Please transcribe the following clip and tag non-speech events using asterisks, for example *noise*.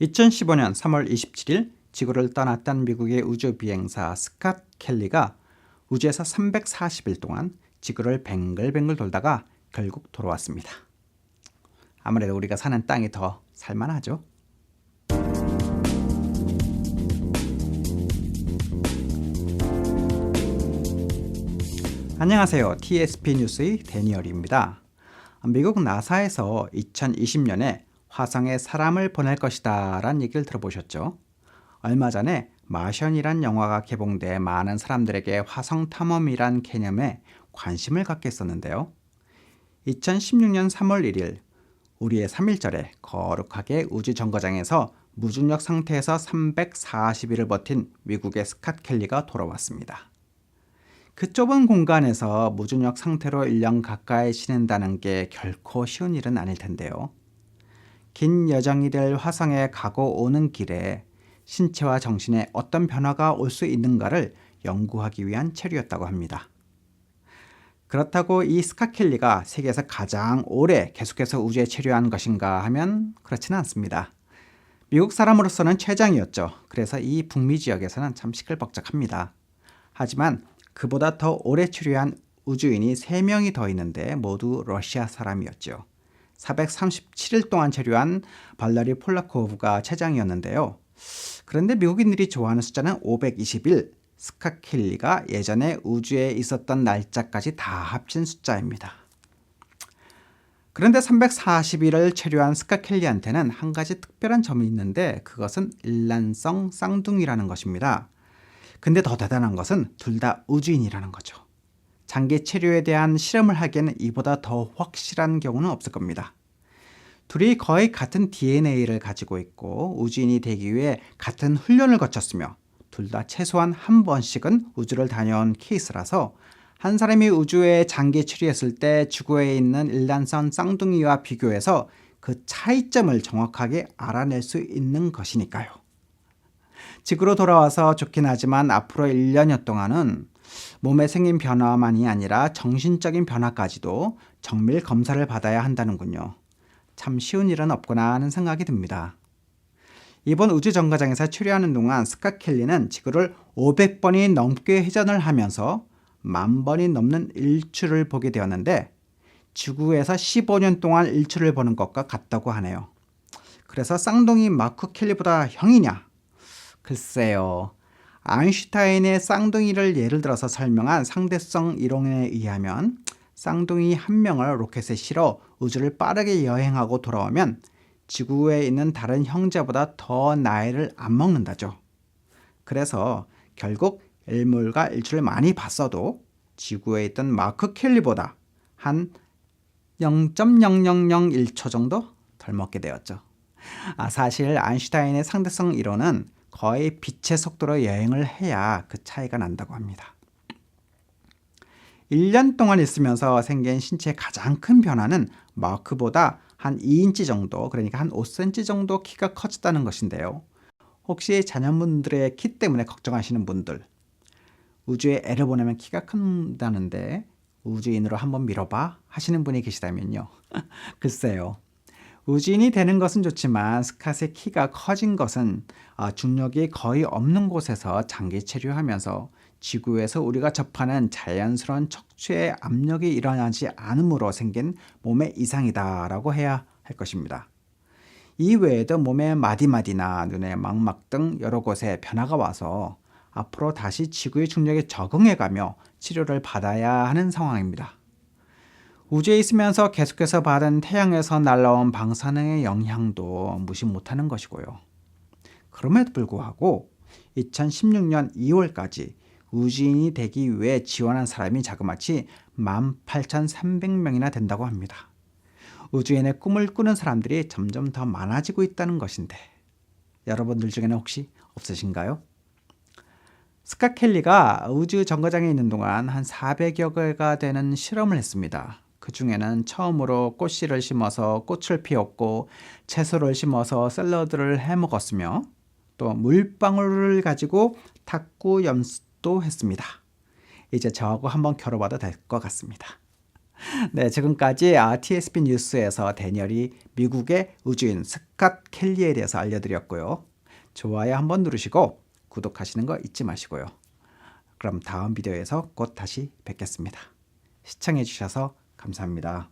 2015년 3월 27일 지구를 떠났던 미국의 우주 비행사 스캇 켈리가 우주에서 340일 동안 지구를 뱅글뱅글 돌다가 결국 돌아왔습니다. 아무래도 우리가 사는 땅이 더 살만하죠. 안녕하세요. TSP 뉴스의 데니얼입니다. 미국 나사에서 2020년에 화성에 사람을 보낼 것이다 라는 얘기를 들어보셨죠? 얼마 전에 마션이란 영화가 개봉돼 많은 사람들에게 화성 탐험이란 개념에 관심을 갖게 했었는데요. 2016년 3월 1일 우리의 3일절에 거룩하게 우주 정거장에서 무중력 상태에서 340일을 버틴 미국의 스캇 켈리가 돌아왔습니다. 그 좁은 공간에서 무중력 상태로 1년 가까이 지낸다는 게 결코 쉬운 일은 아닐 텐데요. 긴 여정이 될 화성에 가고 오는 길에 신체와 정신에 어떤 변화가 올 수 있는가를 연구하기 위한 체류였다고 합니다. 그렇다고 이 스카켈리가 세계에서 가장 오래 계속해서 우주에 체류한 것인가 하면 그렇지는 않습니다. 미국 사람으로서는 최장이었죠. 그래서 이 북미 지역에서는 참 시끌벅적합니다. 하지만 그보다 더 오래 체류한 우주인이 3명이 더 있는데 모두 러시아 사람이었죠. 437일 동안 체류한 발라리 폴라코브가 최장이었는데요. 그런데 미국인들이 좋아하는 숫자는 521, 스카켈리가 예전에 우주에 있었던 날짜까지 다 합친 숫자입니다. 그런데 340일을 체류한 스카켈리한테는 한 가지 특별한 점이 있는데 그것은 일란성 쌍둥이라는 것입니다. 근데 더 대단한 것은 둘 다 우주인이라는 거죠. 장기 체류에 대한 실험을 하기에는 이보다 더 확실한 경우는 없을 겁니다. 둘이 거의 같은 DNA를 가지고 있고 우주인이 되기 위해 같은 훈련을 거쳤으며 둘 다 최소한 한 번씩은 우주를 다녀온 케이스라서 한 사람이 우주에 장기 체류했을 때 지구에 있는 일란성 쌍둥이와 비교해서 그 차이점을 정확하게 알아낼 수 있는 것이니까요. 지구로 돌아와서 좋긴 하지만 앞으로 1년여 동안은 몸에 생긴 변화만이 아니라 정신적인 변화까지도 정밀 검사를 받아야 한다는군요. 참 쉬운 일은 없구나 하는 생각이 듭니다. 이번 우주 정거장에서 출류하는 동안 스카 켈리는 지구를 500번이 넘게 회전을 하면서 만 번이 넘는 일출을 보게 되었는데 지구에서 15년 동안 일출을 보는 것과 같다고 하네요. 그래서 쌍둥이 마크 켈리보다 형이냐? 글쎄요. 아인슈타인의 쌍둥이를 예를 들어서 설명한 상대성 이론에 의하면 쌍둥이 한 명을 로켓에 실어 우주를 빠르게 여행하고 돌아오면 지구에 있는 다른 형제보다 더 나이를 안 먹는다죠. 그래서 결국 일몰과 일출을 많이 봤어도 지구에 있던 마크 켈리보다 한 0.0001초 정도 덜 먹게 되었죠. 아, 사실 아인슈타인의 상대성 이론은 거의 빛의 속도로 여행을 해야 그 차이가 난다고 합니다. 1년 동안 있으면서 생긴 신체의 가장 큰 변화는 마크보다 한 2인치 정도, 그러니까 한 5cm 정도 키가 커졌다는 것인데요. 혹시 자녀분들의 키 때문에 걱정하시는 분들, 우주에 애를 보내면 키가 큰다는데 우주인으로 한번 밀어봐 하시는 분이 계시다면요. *laughs* 글쎄요. 우주인이 되는 것은 좋지만 스캇의 키가 커진 것은 아, 중력이 거의 없는 곳에서 장기 체류하면서 지구에서 우리가 접하는 자연스러운 척추의 압력이 일어나지 않으므로 생긴 몸의 이상이다라고 해야 할 것입니다. 이 외에도 몸의 마디마디나 눈의 망막 등 여러 곳에 변화가 와서 앞으로 다시 지구의 중력에 적응해가며 치료를 받아야 하는 상황입니다. 우주에 있으면서 계속해서 받은 태양에서 날라온 방사능의 영향도 무시 못하는 것이고요. 그럼에도 불구하고 2016년 2월까지 우주인이 되기 위해 지원한 사람이 자그마치 18,300명이나 된다고 합니다. 우주인의 꿈을 꾸는 사람들이 점점 더 많아지고 있다는 것인데 여러분들 중에는 혹시 없으신가요? 스카 켈리가 우주 정거장에 있는 동안 한 400여 개가 되는 실험을 했습니다. 그 중에는 처음으로 꽃씨를 심어서 꽃을 피웠고 채소를 심어서 샐러드를 해 먹었으며 또 물방울을 가지고 탁구 연습 또 했습니다. 이제 저하고 한번 겨뤄봐도 될 것 같습니다. *laughs* 네, 지금까지 아, TSP 뉴스에서 대니얼이 미국의 우주인 스캇 켈리에 대해서 알려드렸고요. 좋아요 한번 누르시고 구독하시는 거 잊지 마시고요. 그럼 다음 비디오에서 곧 다시 뵙겠습니다. 시청해주셔서 감사합니다.